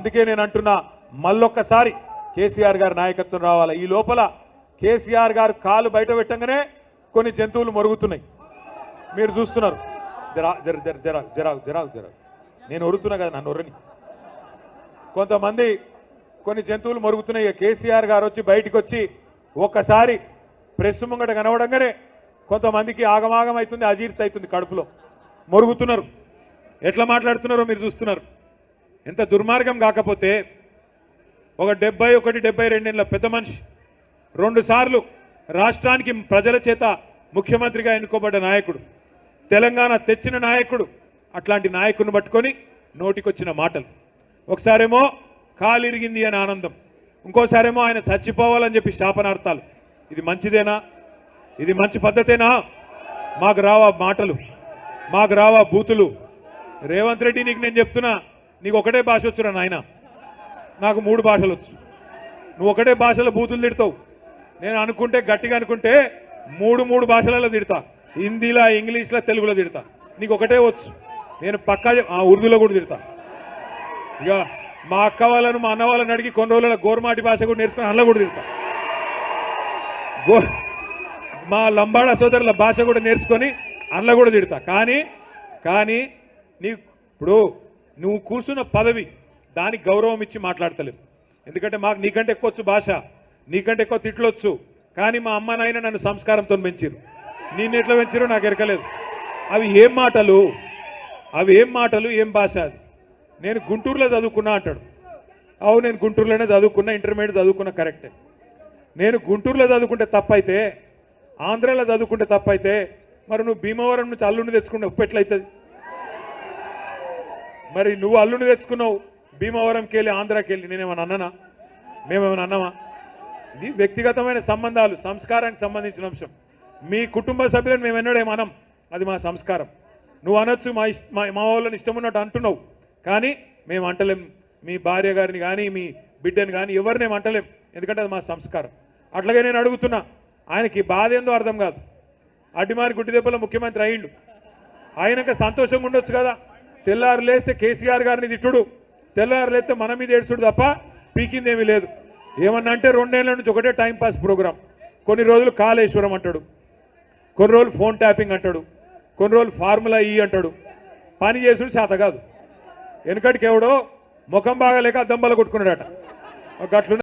అందుకే నేను అంటున్నా మళ్ళొక్కసారి కేసీఆర్ గారి నాయకత్వం రావాలి? ఈ లోపల కేసీఆర్ గారు కాలు బయట పెట్టంగానే కొన్ని జంతువులు మరుగుతున్నాయి. మీరు చూస్తున్నారు. జరా జర జర జర జరా జరా జరా. నేను ఒరుతున్నా కదా నన్ను ఒరని కొంతమంది కొన్ని జంతువులు మరుగుతున్నాయి. కేసీఆర్ గారు వచ్చి బయటికి వచ్చి ఒక్కసారి ప్రెస్ ముంగట కనవడంగానే కొంతమందికి ఆగమాగం అవుతుంది అజీర్తి అవుతుంది కడుపులో. మరుగుతున్నారు. ఎట్లా మాట్లాడుతున్నారో మీరు చూస్తున్నారు. ఎంత దుర్మార్గం కాకపోతే ఒక డెబ్బై ఒకటి డెబ్బై రెండేళ్ళ పెద్ద మనిషి రెండుసార్లు రాష్ట్రానికి ప్రజల చేత ముఖ్యమంత్రిగా ఎన్నుకోబడ్డ నాయకుడు తెలంగాణ తెచ్చిన నాయకుడు అట్లాంటి నాయకుడిని పట్టుకొని నోటికొచ్చిన మాటలు. ఒకసారేమో కాలిరిగింది అని ఆనందం. ఇంకోసారేమో ఆయన చచ్చిపోవాలని చెప్పి శాపనార్థాలు. ఇది మంచిదేనా? ఇది మంచి పద్ధతేనా? మాకు రావా మాటలు మాకు రావా బూతులు. రేవంత్ రెడ్డి నీకు నేను చెప్తున్నా నీకు ఒకటే భాష వచ్చురా నాయన. నాకు మూడు భాషలు వచ్చు. నువ్వు ఒకటే భాషలో బూతులు తిడతావు. నేను అనుకుంటే గట్టిగా అనుకుంటే మూడు మూడు భాషలలో తిడతా. హిందీలో ఇంగ్లీష్లో తెలుగులో తిడతా. నీకు ఒకటే వచ్చు. నేను పక్కా ఉర్దూలో కూడా తిడతా. ఇక మా అక్క వాళ్ళను మా అన్న వాళ్ళని అడిగి కొన్ని రోజుల గోర్మాటి భాష కూడా నేర్చుకుని అందులో కూడా తిడతా. గో మా లంబాడ సోదరుల భాష కూడా నేర్చుకొని అందులో కూడా తిడతా. కానీ కానీ నీ ఇప్పుడు నువ్వు కూర్చున్న పదవి దానికి గౌరవం ఇచ్చి మాట్లాడతలేవు ఎందుకంటే మాకు నీకంటే ఎక్కువ వచ్చు భాష నీకంటే ఎక్కువ తిట్లొచ్చు కానీ మా అమ్మ నాయన నన్ను సంస్కారంతో పెంచారు. నేను ఎట్లా పెంచారో నాకు ఎరకలేదు. అవి ఏం మాటలు? అవి ఏం మాటలు? ఏం భాష అది? నేను గుంటూరులో చదువుకున్నా అంటాడు. అవు నేను గుంటూరులోనే చదువుకున్నా ఇంటర్మీడియట్ చదువుకున్నా కరెక్టే. నేను గుంటూరులో చదువుకుంటే తప్పైతే ఆంధ్రాలో చదువుకుంటే తప్పైతే మరి నువ్వు భీమవరం నుంచి అల్లుండి తెచ్చుకుంటే ఉప్పు ఎట్లయితుంది? మరి నువ్వు అల్లుని తెచ్చుకున్నావు. భీమవరంకి వెళ్ళి ఆంధ్రాకి వెళ్ళి. నేనేమన్నా అన్ననా? మేమేమైనా అన్నామా? ఇది వ్యక్తిగతమైన సంబంధాలు సంస్కారానికి సంబంధించిన అంశం. మీ కుటుంబ సభ్యులను మేము ఎన్నడే మనం అది మా సంస్కారం. నువ్వు అనొచ్చు మా ఇష్ట మా మా వాళ్ళని ఇష్టం ఉన్నట్టు అంటున్నావు. కానీ మేము అంటలేం. మీ భార్య గారిని కానీ మీ బిడ్డని కానీ ఎవరినేం అంటలేం. ఎందుకంటే అది మా సంస్కారం. అట్లాగే నేను అడుగుతున్నా ఆయనకి బాధ ఏందో అర్థం కాదు. అడ్డిమారి గుడ్డి దెబ్బల ముఖ్యమంత్రి అయ్యిండు ఆయనక సంతోషంగా ఉండొచ్చు కదా. తెల్లారు లేస్తే కేసీఆర్ గారిని తిట్టుడు. తెల్లారు లేస్తే మన మీద ఏడ్చుడు తప్ప పీకిందేమీ లేదు. ఏమన్నా అంటే రెండేళ్ళ నుంచి ఒకటే టైం పాస్ కొన్ని రోజులు కాళేశ్వరం అంటాడు. కొన్ని రోజులు ఫోన్ ట్యాపింగ్ అంటాడు. కొన్ని రోజులు ఫార్ములా ఈ అంటాడు. పని చేసుడు చేత కాదు. వెనుకటికి ఎవడో ముఖం బాగాలేక దెబ్బలు కొట్టుకున్నాడట. గట్లు